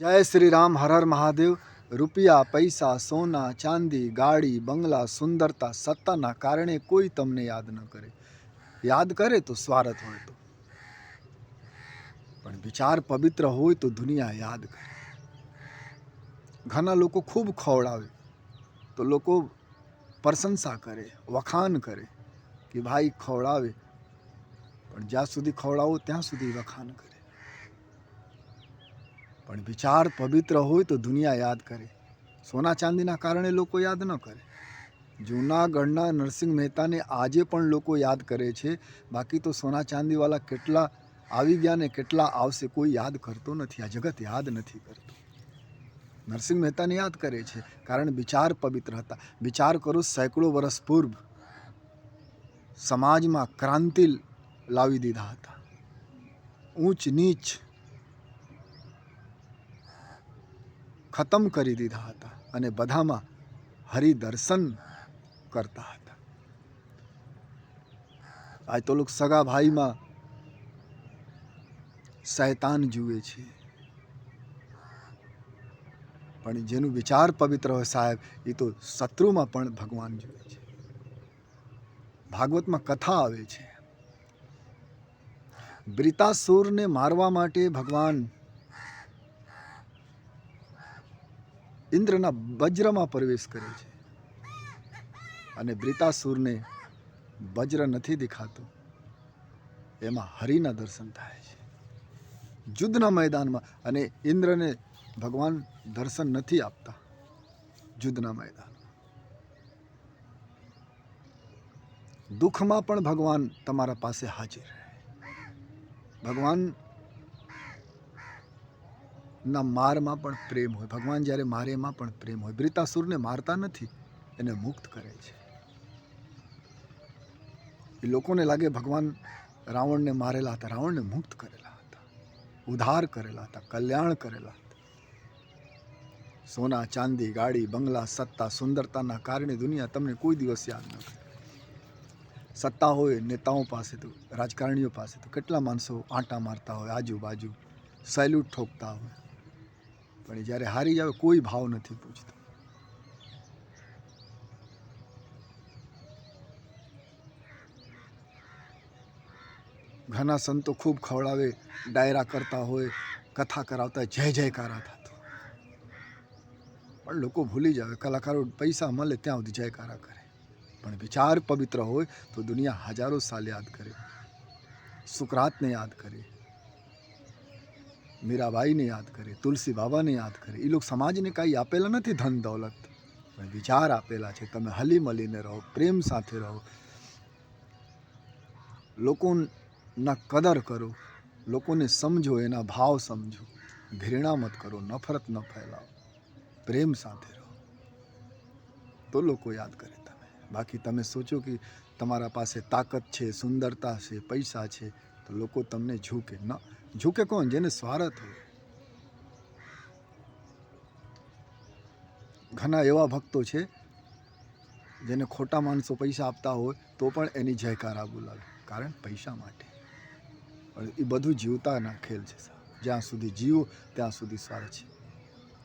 જય શ્રી રામ હર હર મહાદેવ રૂપિયા પૈસા સોના ચાંદી ગાડી બંગલા સુંદરતા સત્તાના કારણે કોઈ તમને યાદ ન કરે યાદ કરે તો સ્વાર્થ હોય તો પણ વિચાર પવિત્ર હોય તો દુનિયા યાદ કરે ઘણા લોકો ખૂબ ખવડાવે તો લોકો પ્રશંસા કરે વખાણ કરે કે ભાઈ ખવડાવે પણ જ્યાં સુધી ખવડાવો ત્યાં સુધી વખાણ કરે પણ વિચાર પવિત્ર હોય તો દુનિયા યાદ કરે. સોના ચાંદીના કારણે લોકો યાદ ન કરે. જૂનાગઢના નરસિંહ મહેતાને આજે પણ લોકો યાદ કરે છે. બાકી તો સોના ચાંદીવાળા કેટલા આવી ગયા ને કેટલા આવશે કોઈ યાદ કરતો નથી. આ જગત યાદ નથી કરતું. નરસિંહ મહેતાને યાદ કરે છે કારણ વિચાર પવિત્ર હતા. વિચાર કરો સેંકડો વર્ષ પૂર્વ સમાજમાં ક્રાંતિ લાવી દીધા હતા. ઊંચ નીચ ખતમ કરી દીધા હતા અને બધામાં હરિદર્શન કરતા હતા. આજ તો લોકો સગા ભાઈમાં શૈતાન જુએ છે. પણ જેનું વિચાર પવિત્ર હોય સાહેબ, એ તો શત્રુમાં પણ ભગવાન જુએ છે. ભાગવતમાં કથા આવે છે. બ્રિતાસુરને મારવા માટે ભગવાન ઇન્દ્રના વજ્રમાં પ્રવેશ કરે છે. અને બ્રિતાસુરને વજ્ર નથી દેખાતો. એમાં હરિના દર્શન થાય છે. યુદ્ધના મેદાનમાં અને ઇન્દ્રને ભગવાન દર્શન નથી આપતા. યુદ્ધના મેદાન દુઃખમાં પણ ભગવાન તમારા પાસે હાજર રહે. ભગવાન ના મારમાં પણ પ્રેમ હોય. ભગવાન જ્યારે મારે એમાં પણ પ્રેમ હોય. બ્રિતાસુરને મારતા નથી, એને મુક્ત કરે છે. એ લોકોને લાગે ભગવાન રાવણને મારેલા હતા. રાવણને મુક્ત કરેલા હતા. ઉદ્ધાર કરેલા હતા. કલ્યાણ કરેલા હતા. સોના, ચાંદી, ગાડી, બંગલા, સત્તા, સુંદરતાના કારણે દુનિયા તમને કોઈ દિવસ યાદ ન કરે. સત્તા હોય, નેતાઓ પાસે તો, રાજકારણીઓ પાસે તો કેટલા માણસો આંટા મારતા હોય, આજુબાજુ, સેલ્યુટ ઠોકતા હોય. પણ જ્યારે હારી જાવે કોઈ ભાવ નથી પૂછતો. ઘણા સંતો ખૂબ ખવડાવે, ડાયરા કરતા હોય, કથા કરાવતા જય જયકારા થતો પણ લોકો ભૂલી જાવે, કલાકારો પૈસા મળે ત્યાં સુધી જયકારા કરે. પણ વિચાર પવિત્ર હોય તો દુનિયા હજારો સાલ યાદ કરે. સુકરાતને યાદ કરે. મીરાબાઈને યાદ કરે, તુલસી બાબાને યાદ કરે. એ લોકો સમાજને કાંઈ આપેલા નથી ધન દૌલત. વિચાર આપેલા છે, તમે હલી મળીને રહો, પ્રેમ સાથે રહો. લોકોના કદર કરો, લોકોને સમજો, એના ભાવ સમજો. ઘૃણા મત કરો, નફરત ન ફેલાવો. પ્રેમ સાથે રહો. તો લોકો યાદ કરે તમે. બાકી તમે સોચો કે તમારા પાસે તાકાત છે, સુંદરતા છે, પૈસા છે, તો લોકો તમને ઝૂકે ન ઝૂકે કોણ, જેને સ્વાર્થ હોય. ઘણા એવા ભક્તો છે, જેને ખોટા માણસો પૈસા આપતા હોય, તો પણ એની જયકારા બોલાવે. કારણ પૈસા માટે. એ બધું જીવતાના ખેલ છે જ્યાં સુધી જીવો, ત્યાં સુધી સ્વાર્થ છે.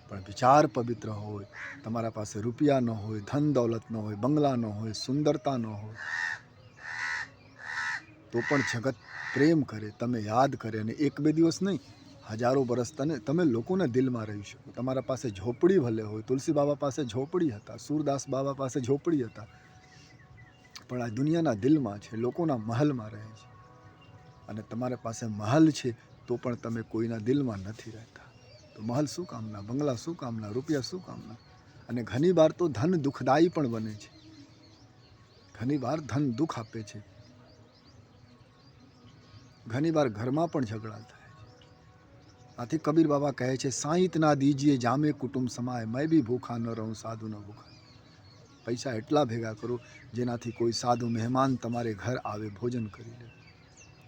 પણ વિચાર પવિત્ર હોય, તમારા પાસે રૂપિયા ન હોય, ધન દૌલત ન હોય, બંગલા ન હોય, સુંદરતા ન હોય તો પણ જગત પ્રેમ કરે, તમે યાદ કરે અને એક બે દિવસ નહીં, હજારો વર્ષ તને, તમે લોકોના દિલમાં રહી શકો. તમારા પાસે ઝોપડી ભલે હોય, તુલસી બાબા પાસે ઝોપડી હતા, સુરદાસ બાબા પાસે ઝોપડી હતા, પણ આ દુનિયાના દિલમાં છે, લોકોના મહલમાં રહે છે. અને તમારા પાસે મહલ છે, તો પણ તમે કોઈના દિલમાં નથી રહેતા. તો મહલ શું કામના? બંગલા શું કામના? રૂપિયા શું કામના? અને ઘણી વાર તો ધન દુઃખદાયી પણ બને છે. ઘણી વાર ધન દુઃખ આપે છે. ઘણી વાર ઘરમાં પણ ઝઘડા થાય છે. આથી કબીર બાબા કહે છે, સાંઈત ના દીજીએ જામે કુટુંબ સમાય, મેં બી ભૂખા ન રહું, સાધુ ન ભૂખા પૈસા એટલા ભેગા કરો જેનાથી કોઈ સાધુ મહેમાન તમારે ઘર આવે, ભોજન કરી લે.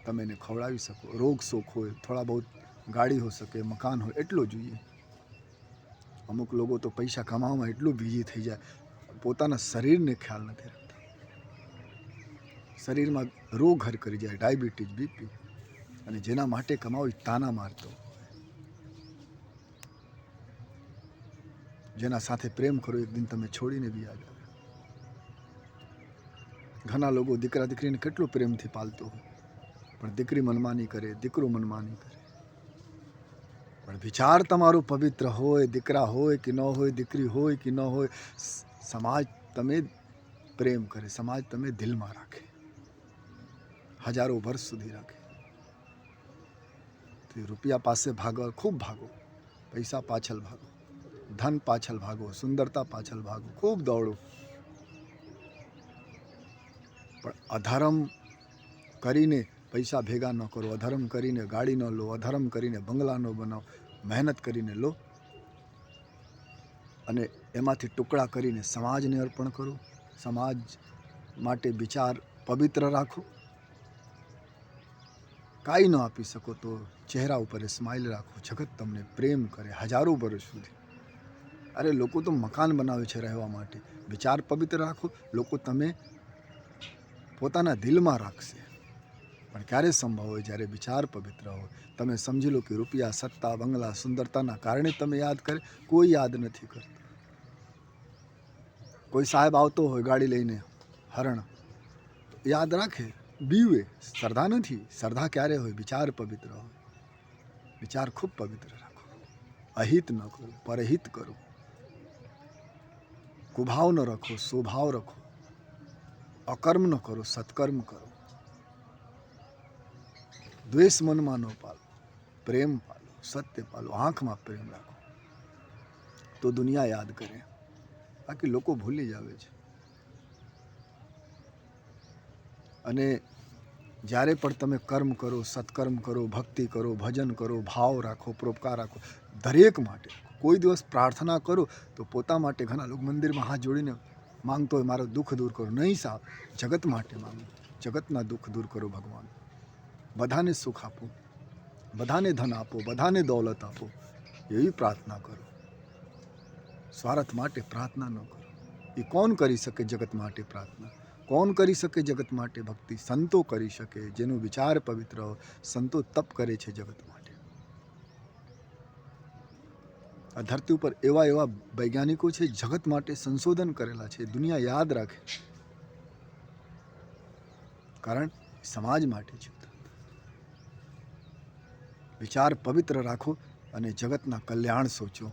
તમે એને ખવડાવી શકો. રોગ શોખ હોય, થોડા બહુ ગાડી હો શકે, મકાન હોય, એટલું જોઈએ. અમુક લોકો તો પૈસા કમાવામાં એટલું બીજી થઈ જાય, પોતાના શરીરને ખ્યાલ નથી રાખતા. શરીરમાં રોગ ઘર કરી જાય, ડાયાબિટીસ, બીપી. અને જેના માટે કમાવો તાના મારતો. જેના સાથે પ્રેમ કરો, એક દિન તમે છોડીને બી આવે ઘણા લોકો દીકરા દીકરીને કેટલું પ્રેમથી પાલતો હોય. પણ દીકરી મનમાની કરે, દીકરો મનમાની કરે. પણ વિચાર તમારો પવિત્ર હોય, દીકરા હોય કે ન હોય, દીકરી હોય કે ન હોય, સમાજ તમે પ્રેમ કરે, સમાજ તમે દિલમાં રાખે. હજારો વર્ષ સુધી રાખે. રૂપિયા પાસે ભાગો ખૂબ ભાગો પૈસા પાછળ ભાગો ધન પાછળ ભાગો સુંદરતા પાછળ ભાગો ખૂબ દોડો પણ અધર્મ કરીને પૈસા ભેગા ન કરો અધર્મ કરીને ગાડી ન લો અધર્મ કરીને બંગલા ન બનાવો મહેનત કરીને લો અને એમાંથી ટુકડા કરીને સમાજને અર્પણ કરો સમાજ માટે વિચાર પવિત્ર રાખો કાંઈ ન આપી શકો તો ચહેરા ઉપર સ્માઇલ રાખો. જગત તમને પ્રેમ કરે હજારો વર્ષ સુધી. અરે, લોકો તો મકાન બનાવે છે રહેવા માટે. વિચાર પવિત્ર રાખો. લોકો તમે પોતાના દિલમાં રાખશે. પણ ક્યારે સંભવ હોય? જ્યારે વિચાર પવિત્ર હોય. તમે સમજી લો કે રૂપિયા, સત્તા, બંગલા, સુંદરતાના કારણે તમે યાદ કરે. કોઈ યાદ નથી કરતું. કોઈ સાહેબ આવતો હોય ગાડી લઈને, હરણ. યાદ રાખે. બીવે શ્રદ્ધા નથી શ્રદ્ધા ક્યારે હોય વિચાર પવિત્ર હોય વિચાર ખૂબ પવિત્ર રાખો અહિત ન કરો પરહિત કરો કુભાવ ન રાખો સ્વભાવ રાખો અકર્મ ન કરો સત્કર્મ કરો દ્વેષ મનમાં ન પાલો પ્રેમ પાલો સત્ય પાલો આંખમાં પ્રેમ રાખો તો દુનિયા યાદ કરે બાકી લોકો ભૂલી જ આવે છે અને જ્યારે પણ તમે કર્મ કરો, સત્કર્મ કરો, ભક્તિ કરો, ભજન કરો, ભાવ રાખો, પરોપકાર રાખો, દરેક માટે, કોઈ દિવસ પ્રાર્થના કરો, તો પોતા માટે ઘણા લોકો મંદિરમાં હાથ જોડીને માંગતો હોય, મારો દુઃખ દૂર કરો. નહીં સાહેબ, જગત માટે માંગો. જગતના દુઃખ દૂર કરો ભગવાન. બધાને સુખ આપો. બધાને ધન આપો, બધાને દોલત આપો. એવી પ્રાર્થના કરો. સ્વાર્થ માટે પ્રાર્થના ન કરો. એ કોણ કરી શકે જગત માટે પ્રાર્થના? કોણ કરી શકે જગત માટે? ભક્તિ સંતો કરી શકે, જેનો વિચાર પવિત્ર સંતો તપ કરે છે જગત માટે. આ ધરતી ઉપર એવા એવા વૈજ્ઞાનિકો છે, જગત માટે સંશોધન કરેલા છે, દુનિયા યાદ રાખે કારણ સમાજ માટે છે. વિચાર પવિત્ર રાખો અને જગતના કલ્યાણ સોચો.